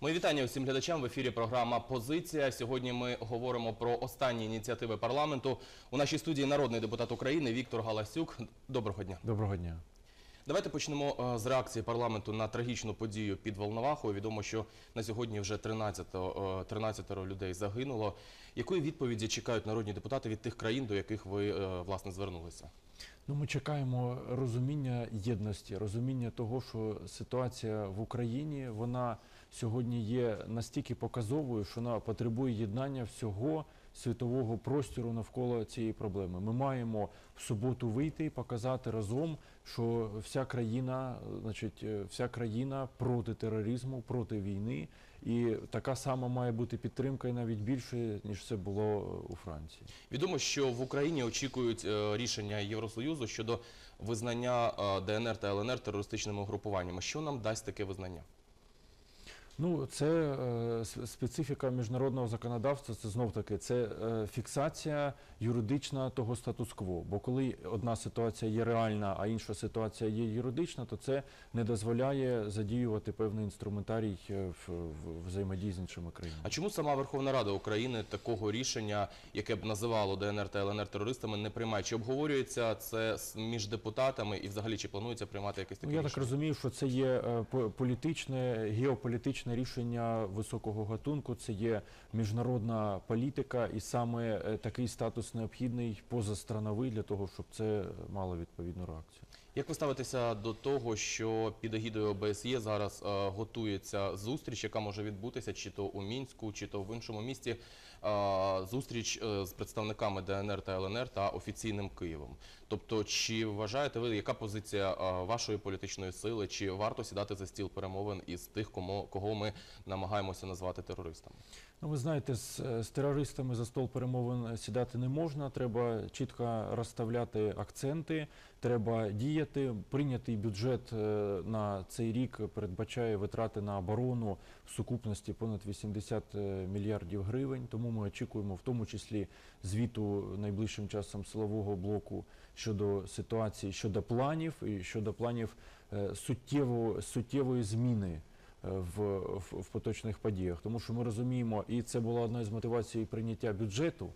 Мої вітання усім глядачам в ефірі. Програма Позиція. Сьогодні ми говоримо про останні ініціативи парламенту. У нашій студії народний депутат України Віктор Галасюк. Доброго дня. Доброго дня. Давайте почнемо е, з реакції парламенту на трагічну подію під Волновахою. Відомо, що на сьогодні вже 13, е, 13 людей загинуло. Якої відповіді чекають народні депутати від тих країн, до яких ви е, власне звернулися? Ну, ми чекаємо розуміння єдності, розуміння того, що ситуація в Україні вона сьогодні є настільки показовою, що вона потребує єднання всього світового простору навколо цієї проблеми. Ми маємо в суботу вийти і показати разом, що вся країна, значить, е, вся країна проти тероризму, проти війни, і така сама має бути підтримка, і навіть більше ніж це було у Франції. Відомо, що в Україні очікують е, рішення Євросоюзу щодо визнання е, ДНР та ЛНР терористичними угрупуваннями. Що нам дасть таке визнання? Ну, це е, специфіка міжнародного законодавства. Це знов таки це е, фіксація юридична того статус-кво. Бо коли одна ситуація є реальна, а інша ситуація є юридична, то це не дозволяє задіювати певний інструментарій е, в, в взаємодії з іншими країнами. А чому сама Верховна Рада України такого рішення, яке б називало ДНР та ЛНР терористами, не приймає? Чи обговорюється це між депутатами і взагалі чи планується приймати якесь таке Ну, я так розумію, що це є е, по- політичне, геополітичне рішення високого гатунку. Це є міжнародна політика, і саме е, такий статус необхідний позастрановий для того, щоб це мало відповідну реакцію. Як ви ставитеся до того, що під егідою ОБСЄ зараз е, готується зустріч, яка може відбутися чи то у Мінську, чи то в іншому місті? е, зустріч е, з представниками ДНР та ЛНР та офіційним Києвом. Тобто, чи вважаєте ви, яка позиція е, вашої політичної сили? Чи варто сідати за стіл перемовин із тих, кому кого ми намагаємося назвати терористами? Ну, ви знаєте, з, з терористами за стол перемовин сідати не можна. Треба чітко розставляти акценти, треба діяти. Прийнятий бюджет е, на цей рік передбачає витрати на оборону в сукупності понад 80 е, мільярдів гривень. Тому ми очікуємо, в тому числі, звіту найближчим часом силового блоку щодо ситуації, щодо планів і щодо планів е, суттєво, суттєвої зміни в, в, в поточних подіях. Тому що ми розуміємо, і це була одна із мотивацій прийняття бюджету.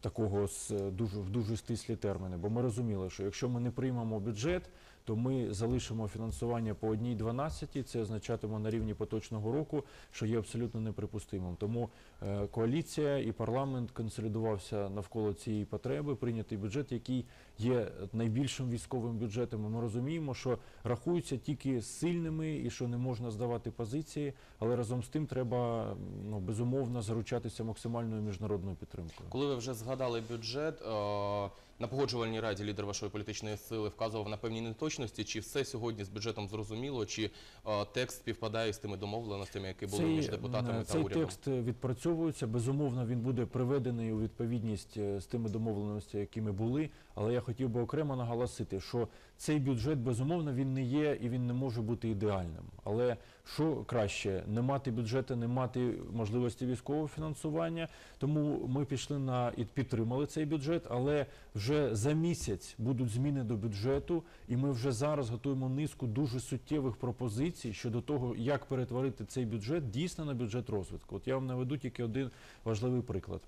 Такого з е, дуже в дуже стислі терміни, бо ми розуміли, що якщо ми не приймемо бюджет, то ми залишимо фінансування по одній 12, Це означатиме на рівні поточного року, що є абсолютно неприпустимим. Тому е, коаліція і парламент консолідувався навколо цієї потреби. Прийнятий бюджет, який є найбільшим військовим бюджетом. Ми розуміємо, що рахуються тільки сильними і що не можна здавати позиції, але разом з тим треба ну безумовно заручатися максимальною міжнародною підтримкою. Коли ви вже згадали бюджет, е, на погоджувальній раді лідер вашої політичної сили вказував на певні неточності, чи все сьогодні з бюджетом зрозуміло, чи е, текст співпадає з тими домовленостями, які були між депутатами е, та цей текст відпрацьовується. Безумовно, він буде приведений у відповідність е, з тими домовленостями, якими були. Але я хотів би окремо наголосити, що цей бюджет безумовно він не є і він не може бути ідеальним. Але що краще не мати бюджету, не мати можливості військового фінансування. Тому ми пішли на і підтримали цей бюджет, але вже за місяць будуть зміни до бюджету, і ми вже зараз готуємо низку дуже суттєвих пропозицій щодо того, як перетворити цей бюджет дійсно на бюджет розвитку. От я вам наведу тільки один важливий приклад.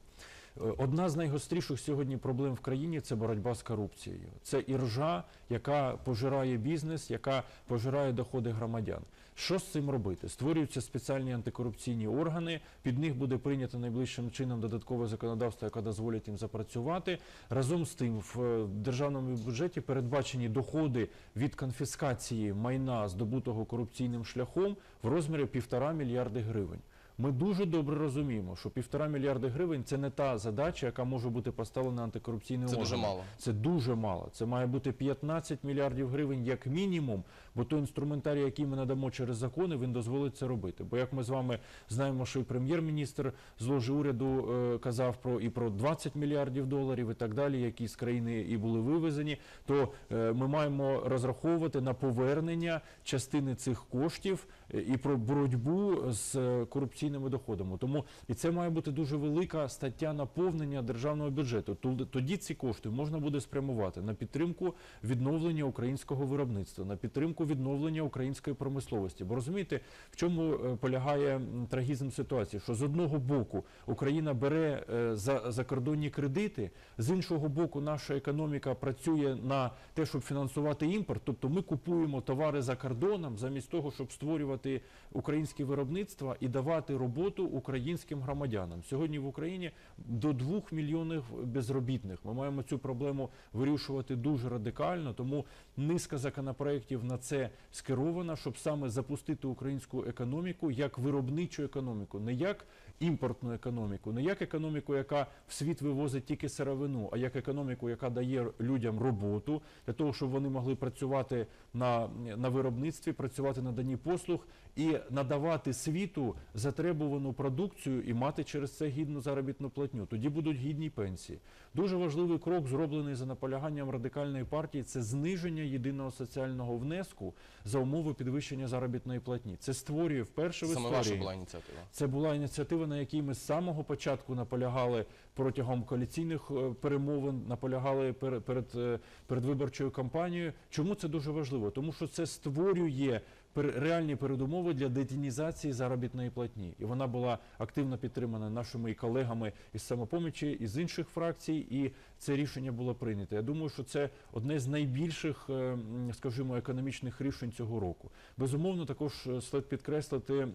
Одна з найгостріших сьогодні проблем в країні це боротьба з корупцією. Це іржа, яка пожирає бізнес, яка пожирає доходи громадян. Що з цим робити? Створюються спеціальні антикорупційні органи. Під них буде прийнято найближчим чином додаткове законодавство, яке дозволить їм запрацювати. Разом з тим, в е, державному бюджеті передбачені доходи від конфіскації майна, здобутого корупційним шляхом, в розмірі півтора мільярди гривень. Ми дуже добре розуміємо, що півтора мільярди гривень це не та задача, яка може бути поставлена антикорупційним Це дуже мало. Це дуже мало. Це має бути 15 мільярдів гривень як мінімум, бо той інструментарій, який ми надамо через закони, він дозволить це робити. Бо як ми з вами знаємо, що і прем'єр-міністр з ложі уряду е, казав про і про 20 мільярдів доларів і так далі, які з країни і були вивезені, то е, ми маємо розраховувати на повернення частини цих коштів е, і про боротьбу з е, корупційними доходами. Тому і це має бути дуже велика стаття наповнення державного бюджету. Ту- Тоді ці кошти можна буде спрямувати на підтримку відновлення українського виробництва, на підтримку відновлення української промисловості. Бо розумієте, в чому е, полягає трагізм ситуації? Що з одного боку Україна бере е, за закордонні кредити, з іншого боку, наша економіка працює на те, щоб фінансувати імпорт. Тобто ми купуємо товари за кордоном, замість того, щоб створювати українське виробництво і давати роботу українським громадянам. Сьогодні в Україні до 2 мільйонів безробітних. Ми маємо цю проблему вирішувати дуже радикально, тому низка законопроєктів на це скерована, щоб саме запустити українську економіку як виробничу економіку, не як імпортну економіку, не як економіку, яка в світ вивозить тільки сировину, а як економіку, яка дає людям роботу для того, щоб вони могли працювати на, на виробництві, працювати на дані послуг і надавати світу затребувану продукцію і мати через це гідну заробітну платню. Тоді будуть гідні пенсії. Дуже важливий крок, зроблений за наполяганням радикальної партії, це зниження єдиного соціального внеску за умови підвищення заробітної платні. Це створює вперше в Саме ваша була ініціатива. Це була ініціатива, на якій ми з самого початку наполягали протягом коаліційних е, перемовин, наполягали перед, перед, передвиборчою кампанією. Чому це дуже важливо? Тому що це створює реальні передумови для детінізації заробітної платні. І вона була активно підтримана нашими і колегами із самопомічі, із інших фракцій, і це рішення було прийнято. Я думаю, що це одне з найбільших, е, скажімо, економічних рішень цього року. Безумовно, також е, слід підкреслити.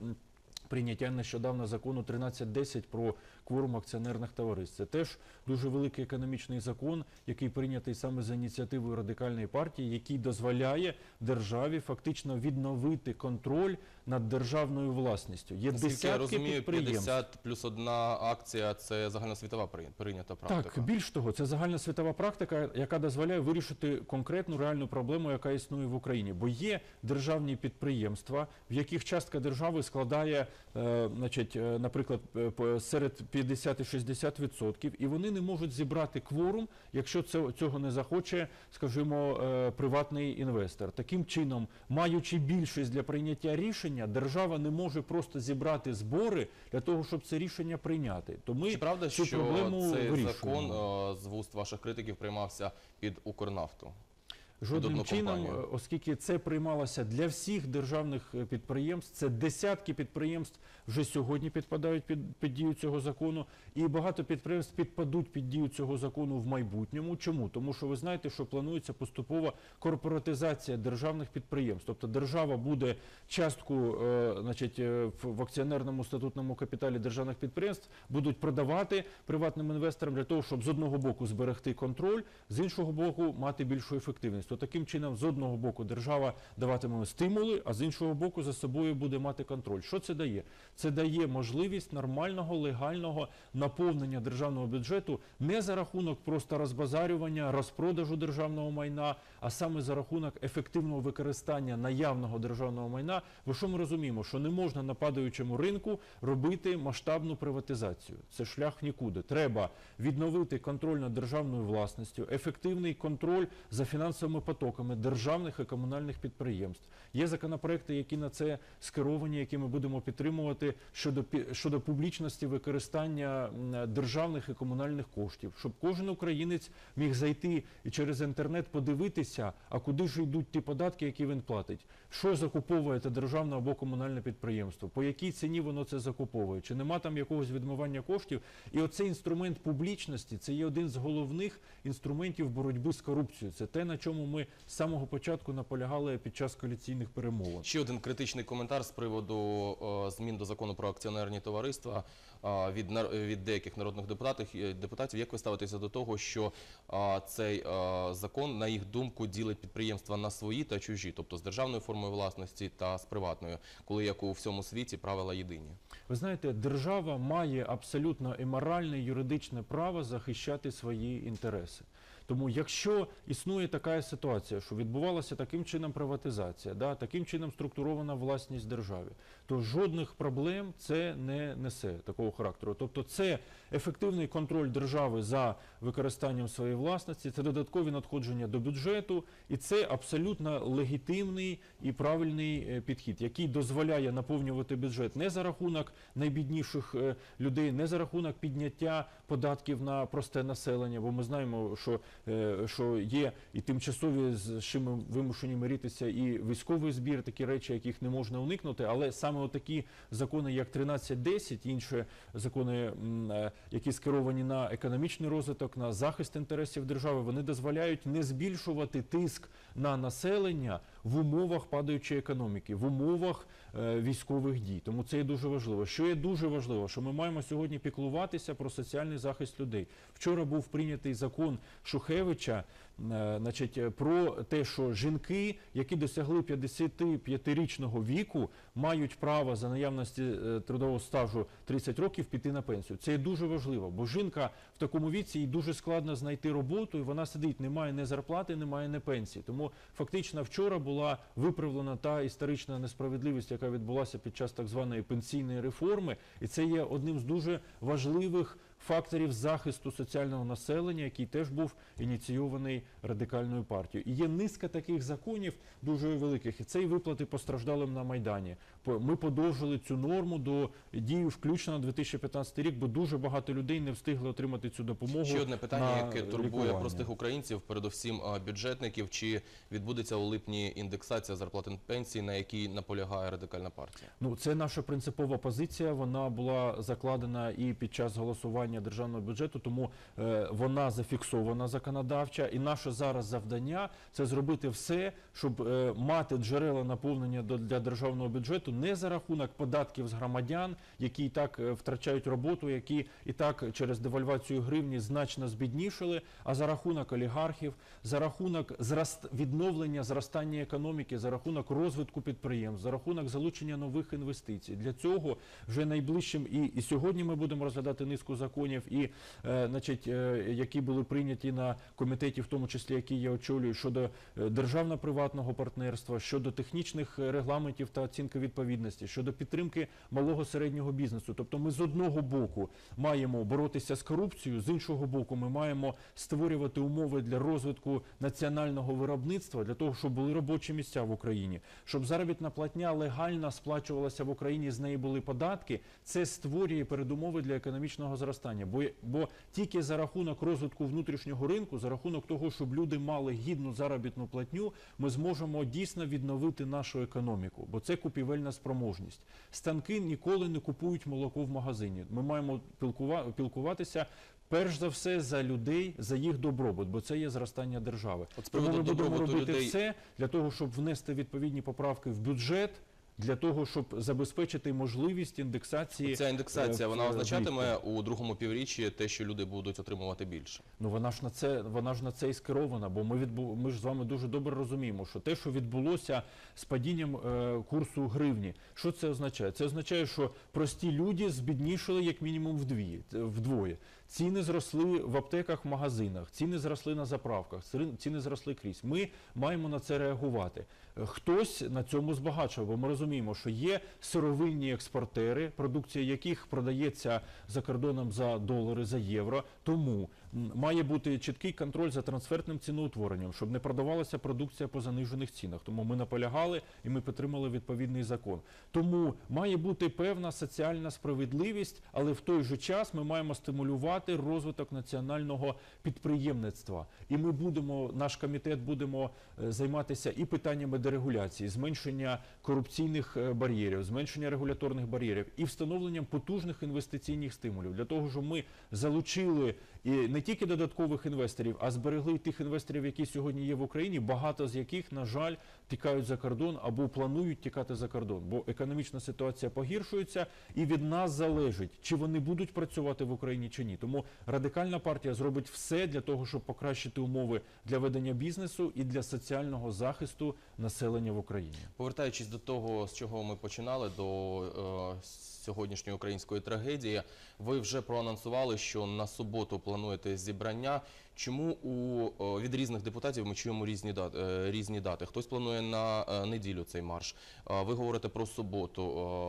Прийняття нещодавно закону 1310 про кворум акціонерних товариств. Це теж дуже великий економічний закон, який прийнятий саме за ініціативою радикальної партії, який дозволяє державі фактично відновити контроль над державною власністю. Є Наскільки я десятки розумію, підприємств. 50 плюс одна акція це загальносвітова при- прийнята практика. Так, більш того, це загальна світова практика, яка дозволяє вирішити конкретну реальну проблему, яка існує в Україні. Бо є державні підприємства, в яких частка держави складає, значить, е, наприклад, е, серед 50 і 60 відсотків, і вони не можуть зібрати кворум, якщо цього не захоче, скажімо, е, приватний інвестор. Таким чином, маючи більшість для прийняття рішення, держава не може просто зібрати збори для того, щоб це рішення прийняти. То ми Чи правда, цю що проблему цей вирішуємо. закон е, з вуст ваших критиків приймався під Укрнафту? Жодним чином, компанію. е, оскільки це приймалося для всіх державних е, підприємств, це десятки підприємств вже сьогодні підпадають під, під дію цього закону, і багато підприємств підпадуть під дію цього закону в майбутньому. Чому? Тому що ви знаєте, що планується поступова корпоратизація державних підприємств. Тобто держава буде частку, е, значить, е, в, в акціонерному статутному капіталі державних підприємств будуть продавати приватним інвесторам для того, щоб з одного боку зберегти контроль, з іншого боку мати більшу ефективність. То таким чином, з одного боку, держава даватиме стимули, а з іншого боку, за собою буде мати контроль. Що це дає? Це дає можливість нормального легального наповнення державного бюджету не за рахунок просто розбазарювання, розпродажу державного майна, а саме за рахунок ефективного використання наявного державного майна. Бо що ми розуміємо, що не можна на падаючому ринку робити масштабну приватизацію. Це шлях нікуди. Треба відновити контроль над державною власністю, ефективний контроль за фінансовими потоками державних і комунальних підприємств. Є законопроекти, які на це скеровані, які ми будемо підтримувати щодо щодо публічності використання державних і комунальних коштів, щоб кожен українець міг зайти і через інтернет подивитися, а куди ж йдуть ті податки, які він платить, що закуповує те державне або комунальне підприємство, по якій ціні воно це закуповує, чи нема там якогось відмивання коштів. І оцей інструмент публічності це є один з головних інструментів боротьби з корупцією. Це те, на чому ми з самого початку наполягали під час коаліційних перемовин. Ще один критичний коментар з приводу е, змін до закону про акціонерні товариства е, від від деяких народних депутатів. е, Депутатів, як ви ставитеся до того, що цей закон, на їх думку, ділить підприємства на свої та чужі, тобто з державною формою власності та з приватною, коли як у всьому світі правила єдині? Ви знаєте, держава має абсолютно і моральне, і юридичне право захищати свої інтереси. Тому, якщо існує така ситуація, що відбувалася таким чином приватизація, да, таким чином структурована власність державі, то жодних проблем це не несе такого характеру. Тобто, це ефективний контроль держави за використанням своєї власності, це додаткові надходження до бюджету, і це абсолютно легітимний і правильний е, підхід, який дозволяє наповнювати бюджет не за рахунок найбідніших е, людей, не за рахунок підняття податків на просте населення, бо ми знаємо, що, що є і тимчасові з чим вимушені миритися, і військовий збір, такі речі, яких не можна уникнути. Але саме такі закони, як 1310, інші закони, е, які скеровані на економічний розвиток, на захист інтересів держави, вони дозволяють не збільшувати тиск на населення в умовах падаючої економіки, в умовах е, військових дій. Тому це є дуже важливо. Що є дуже важливо, що ми маємо сьогодні піклуватися про соціальний захист людей. Вчора був прийнятий закон Шухевича, значить, е, про те, що жінки, які досягли 55-річного віку, мають право за наявності е, трудового стажу 30 років піти на пенсію. Це є дуже важливо, бо жінка в такому віці їй дуже складно знайти роботу, і вона сидить, немає ні зарплати, немає ні пенсії. Тому фактично вчора була виправлена та історична несправедливість, яка відбулася під час так званої пенсійної реформи, і це є одним з дуже важливих факторів захисту соціального населення, який теж був ініційований радикальною партією. І є низка таких законів дуже великих. І це і виплати постраждалим на майдані. Ми подовжили цю норму до дії включно на 2015 рік, бо дуже багато людей не встигли отримати цю допомогу. Ще одне питання, яке турбує лікування. простих українців, передусім бюджетників. Чи відбудеться у липні індексація зарплат і пенсій, на якій наполягає радикальна партія? Ну, це наша принципова позиція. Вона була закладена і під час голосування державного бюджету, тому е, вона зафіксована законодавча. І наше зараз завдання це зробити все, щоб е, мати джерела наповнення до, для державного бюджету не за рахунок податків з громадян, які і так е, втрачають роботу, які і так через девальвацію гривні значно збіднішили, а за рахунок олігархів, за рахунок відновлення зростання економіки, за рахунок розвитку підприємств, за рахунок залучення нових інвестицій. Для цього вже найближчим і, і сьогодні ми будемо розглядати низку законів, і е, значить, е, які були прийняті на комітеті, в тому числі який я очолюю, щодо е, державно-приватного партнерства, щодо технічних регламентів та оцінки відповідності, щодо підтримки малого середнього бізнесу. Тобто, ми з одного боку маємо боротися з корупцією, з іншого боку, ми маємо створювати умови для розвитку національного виробництва, для того, щоб були робочі місця в Україні, щоб заробітна платня легально сплачувалася в Україні, з неї були податки. Це створює передумови для економічного зростання. Бо, бо тільки за рахунок розвитку внутрішнього ринку, за рахунок того, щоб люди мали гідну заробітну платню, ми зможемо дійсно відновити нашу економіку, бо це купівельна спроможність. Станки ніколи не купують молоко в магазині. Ми маємо пілкува- пілкуватися. Перш за все за людей, за їх добробут, бо це є зростання держави. От Тому ми будемо робити людей- все для того, щоб внести відповідні поправки в бюджет, для того, щоб забезпечити можливість індексації. Ця індексація е, вона в- означатиме у другому півріччі те, що люди будуть отримувати більше. Ну вона ж на це вона ж на це і скерована, бо ми відбу, ми ж з вами дуже добре розуміємо, що те, що відбулося з падінням е, курсу гривні, що це означає? Це означає, що прості люди збіднішили як мінімум вдві вдвоє. Ціни зросли в аптеках, в магазинах, ціни зросли на заправках, ціни- зросли крізь. Ми маємо на це реагувати. Е, Хтось на цьому збагачує, бо ми розуміємо, що є сировинні експортери, продукція яких продається за кордоном за долари, за євро. Тому має бути чіткий контроль за трансфертним ціноутворенням, щоб не продавалася продукція по занижених цінах. Тому ми наполягали і ми підтримали відповідний закон. Тому має бути певна соціальна справедливість, але в той же час ми маємо стимулювати розвиток національного підприємництва. І ми будемо, наш комітет будемо е, займатися і питаннями дерегуляції, зменшення корупційних е, бар'єрів, зменшення регуляторних бар'єрів і встановленням потужних інвестиційних стимулів для того, щоб ми залучили і не тільки додаткових інвесторів, а зберегли й тих інвесторів, які сьогодні є в Україні, багато з яких, на жаль, тікають за кордон або планують тікати за кордон, бо економічна ситуація погіршується, і від нас залежить, чи вони будуть працювати в Україні чи ні. Тому радикальна партія зробить все для того, щоб покращити умови для ведення бізнесу і для соціального захисту населення в Україні. Повертаючись до того, з чого ми починали, до е, сьогоднішньої української трагедії, ви вже проанонсували, що на суботу плануєте зібрання. Чому у від різних депутатів ми чуємо різні дати, е, різні дати? Хтось планує на е, неділю цей марш. Е, Ви говорите про суботу.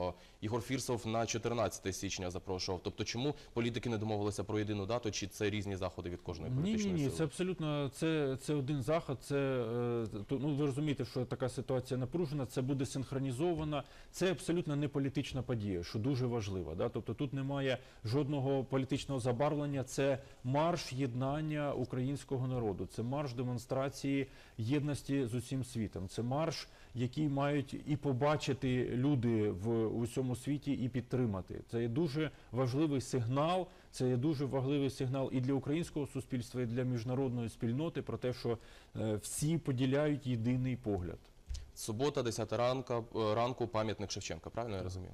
Е, Ігор Фірсов на 14 січня запрошував. Тобто, чому політики не домовилися про єдину дату, чи це різні заходи від кожної Ні, ні, політичної ні, сили? це абсолютно це, це один заход. Це е, ну ви розумієте, що така ситуація напружена. Це буде синхронізована. Це абсолютно не політична подія, що дуже важливо. Да? Тобто тут немає жодного політичного забарвлення. Це марш єднання українського народу. Це марш демонстрації єдності з усім світом. Це марш, який мають і побачити люди в усьому світі, і підтримати. Це є дуже важливий сигнал. Це є дуже важливий сигнал і для українського суспільства, і для міжнародної спільноти про те, що е, всі поділяють єдиний погляд. Субота, 10 ранка, е, ранку, пам'ятник Шевченка. Правильно я розумію?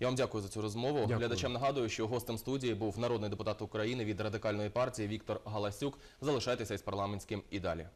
Я вам дякую за цю розмову. Дякую. Глядачам нагадую, що гостем студії був народний депутат України від радикальної партії Віктор Галасюк. Залишайтеся із парламентським і далі.